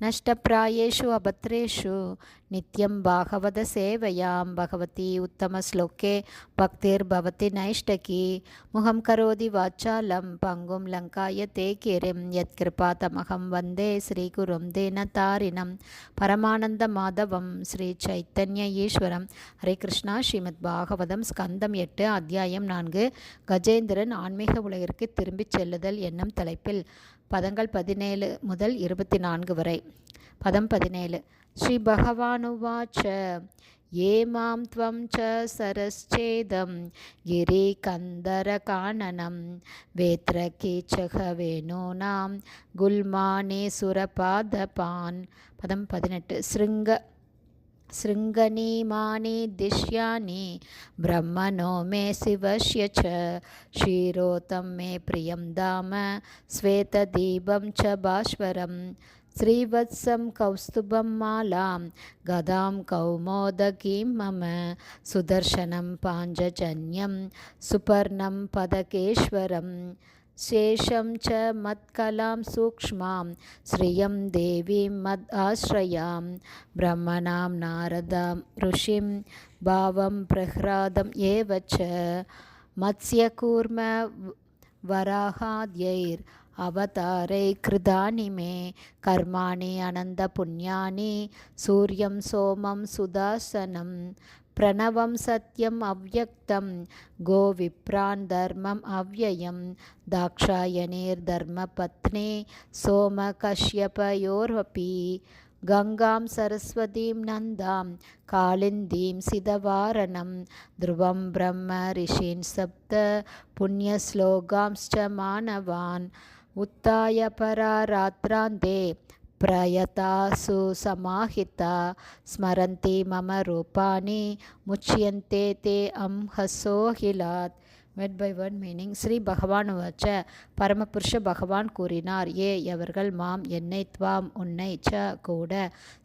नष्टप्रायेषु अभद्रेषु नित्यं भागवतसेवयां भगवती उत्तमश्लोके भक्तिर्भवति नैष्टकी मुखं करोति वाचालं पङ्गुं लङ्कायते गिरिं यत्कृपातमहं वन्दे श्रीगुरुं दीनतारिणं பரமானந்தமாதவம் ஸ்ரீ சைத்தன்ய ஈஸ்வரம் ஹரே கிருஷ்ணா ஸ்ரீமத் பாகவதம் ஸ்கந்தம் எட்டு அத்தியாயம் நான்கு கஜேந்திரன் ஆன்மீக உலகிற்கு திரும்பிச் செல்லுதல் என்னும் தலைப்பில் பதங்கள் பதினேழு முதல் இருபத்தி நான்கு வரை. பதம் பதினேழு. ஸ்ரீ பகவானுவாச்ச. ஏமாம் மாம் துவம் ச சரஸ்சேதம். கிரி கந்தர காணனம் வேத்ர கீச்சக வேணூனாம் குல்மானே சுரபாதபான். பதம் பதினெட்டு. ஸ்ருங்க शृङ्ग शृङ्गनीमानि दिश्यानि ब्रह्मणो मे शिवस्य च क्षीरोतं मे प्रियं धाम श्वेतदीपं च भास्वरम् श्रीवत्सं कौस्तुभं मालां गदां कौमोदकीं मम सुदर्शनं पाञ्चजन्यं सुपर्णं पदकेश्वरं शेषं च मत्कलां सूक्ष्मां श्रियं देवीं मद् आश्रयां ब्रह्मणां नारदां ऋषिं भावं प्रह्लादम् एव च मत्स्यकूर्म वराहाद्यैर् अवतारै कृतानि मे कर्माणि अनन्तपुण्यानि सूर्यं सोमं सुदासनं प्रणवं सत्यम् अव्यक्तं गोविप्रान् धर्मम् अव्ययं दाक्षायणीर्धर्मपत्नी सोमकश्यपयोरपि गङ्गां सरस्वतीं नन्दां कालिन्दीं सिदवारणं ध्रुवं ब्रह्म ऋषीन् सप्त पुण्यश्लोकांश्च मानवान् उत्थाय परारात्रान्ते ప్రయతాసు సమాహిత స్మరంతి మమ రూపాన్ని ముచ్యంతే తే అంహసోహిలాత్ மெட் பை ஒன் மீனிங் ஸ்ரீ பகவான் வச்ச பரமபுருஷ பகவான் கூறினார் ஏ எவர்கள் மாம் என்னை துவாம் உன்னை ச கூட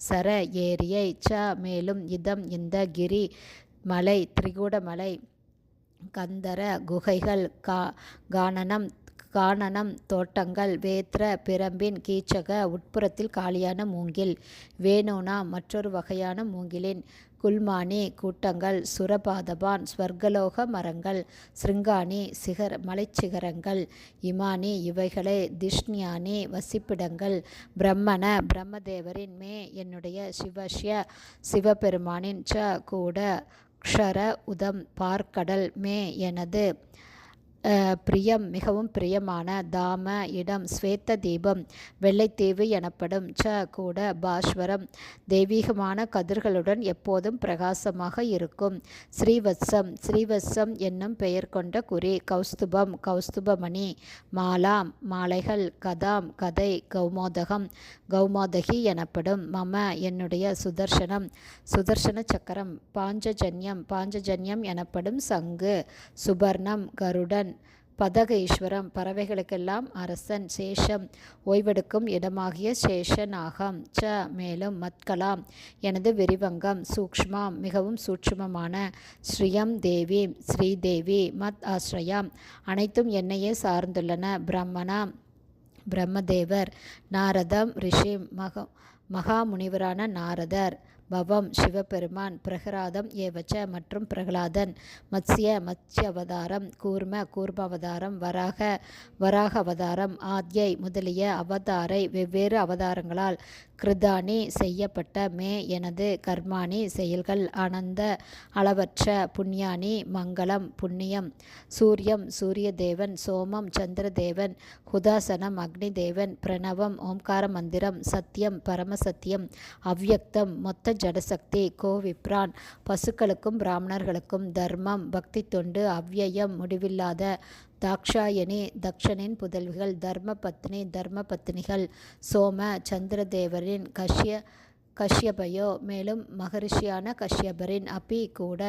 சர ஏரியை ச மேலும் இதம் இந்த கிரி மலை திரிகூடமலை கந்தர குகைகள் கா கானனம் கானனம் தோட்டங்கள் வேத்ர பிரம்பின் கீச்சக உட்புறத்தில் காலியான மூங்கில் வேணுனா மற்றொரு வகையான மூங்கிலின் குல்மானி கூட்டங்கள் சுரபாதபான் ஸ்வர்கலோக மரங்கள் சிருங்கானி சிகர மலைச்சிகரங்கள் இமானி இவைகளே திஷ்ணியானி வசிப்பிடங்கள் பிரம்மண பிரம்மதேவரின் மே என்னுடைய சிவஷ்ய சிவபெருமானின் ச கூட க்ஷர உதம் பார்க்கடல் மே எனது பிரியம் மிகவும் பிரியமான தாம இடம் ஸ்வேத்த தீபம் வெள்ளைத்தீவு எனப்படும் ச கூட பாஸ்வரம் தெய்வீகமான கதிர்களுடன் எப்போதும் பிரகாசமாக இருக்கும். ஸ்ரீவத்சம் ஸ்ரீவத்சம் என்னும் பெயர் கொண்ட குறி கௌஸ்துபம் கௌஸ்துபமணி மாலாம் மாலைகள் கதாம் கதை கௌமோதகம் கௌமோதகி எனப்படும் மம என்னுடைய சுதர்சனம். சுதர்சன சக்கரம் பாஞ்சஜன்யம் பாஞ்சஜன்யம் எனப்படும் சங்கு சுபர்ணம் கருடன் பதக ஈஸ்வரம் பறவைகளுக்கெல்லாம் அரசன் சேஷம் ஓய்வெடுக்கும் இடமாகிய சேஷனாகம் ச. மேலும் மத்கலாம் எனது விரிவங்கம் சூக்ஷ்மாம் மிகவும் சூட்சுமமான ஸ்ரீயம் தேவி ஸ்ரீதேவி மத் ஆசிரயம் அனைத்தும் என்னையே சார்ந்துள்ளன. பிரம்மனா பிரம்மதேவர் நாரதம் ரிஷி மக மகாமுனிவரான நாரதர். பவம் சிவபெருமான் பிரகலாதம் ஏவச்ச மற்றும் பிரகலாதன். மத்ஸ்ய மத்ஸ்யவதாரம் கூர்ம கூர்ம அவதாரம் வராக வராக அவதாரம் ஆத்யை முதலிய அவதாரை வெவ்வேறு அவதாரங்களால் கிருதானி செய்யப்பட்ட மே எனது கர்மானி செயல்கள் ஆனந்த அளவற்ற புண்ணியானி மங்களம் புண்ணியம் சூரியம் சூரிய தேவன் சோமம் சந்திரதேவன் ஹுதாசனம் அக்னி தேவன் பிரணவம் ஓம்கார மந்திரம் சத்தியம் பரமசத்தியம் அவ்யக்தம் மொத்த ஜடசக்தி கோவிப்ரான் பசுக்களுக்கும் பிராமணர்களுக்கும் தர்மம் பக்தி தொண்டு அவ்யயம் முடிவில்லாத தாக்ஷாயணி தக்ஷனின் புதல்விகள் தர்ம பத்னி தர்ம பத்னிகள் சோம சந்திரதேவரின் கஷ்ய கஷ்யபயோ மேலும் மகரிஷியான கஷ்யபரின் அப்பி கூட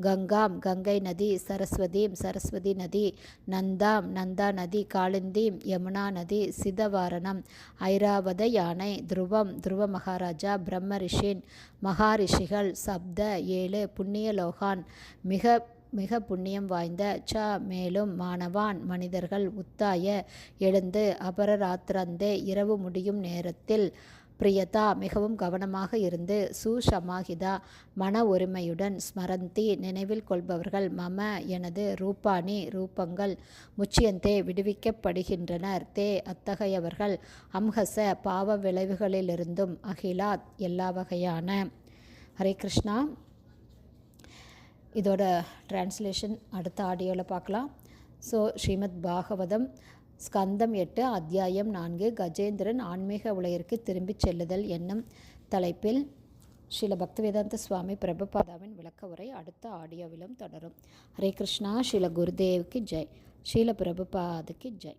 கங்காம் கங்கை நதி சரஸ்வதீம் சரஸ்வதி நதி நந்தாம் நந்தா நதி காளிந்தீம் யமுனா நதி சிதவாரணம் ஐராவத யானை துருவம் துருவ மகாராஜா பிரம்ம ரிஷின் மகாரிஷிகள் சப்த ஏழு புண்ணியலோகான் மிக மிக புண்ணியம் வாய்ந்த ச மேலும் மாணவான் மனிதர்கள் உத்தாய எழுந்து அபரராத்திரந்தே இரவு முடியும் நேரத்தில் பிரியதா மிகவும் கவனமாக இருந்து சுஷமாகிதா மன ஒருமையுடன் ஸ்மரந்தி நினைவில் கொள்பவர்கள் மம எனது ரூபானி ரூபங்கள் முச்சியந்தே விடுவிக்கப்படுகின்றனர். தே அத்தகையவர்கள் அம்ஹச பாவ விளைவுகளிலிருந்தும் அகிலாத் எல்லா வகையான. ஹரே கிருஷ்ணா. இதோட டிரான்ஸ்லேஷன் அடுத்த ஆடியோவில் பார்க்கலாம். ஸோ ஸ்ரீமத் பாகவதம் ஸ்கந்தம் எட்டு அத்தியாயம் நான்கு கஜேந்திரன் ஆன்மீக உலகிற்கு திரும்பிச் செல்லுதல் என்னும் தலைப்பில் ஸ்ரீல பக்திவேதாந்த சுவாமி பிரபுபாதாவின் விளக்க உரை அடுத்த ஆடியோவிலும் தொடரும். ஹரே கிருஷ்ணா ஸ்ரீல குருதேவுக்கு ஜெய். ஸ்ரீல பிரபுபாதுக்கு ஜெய்.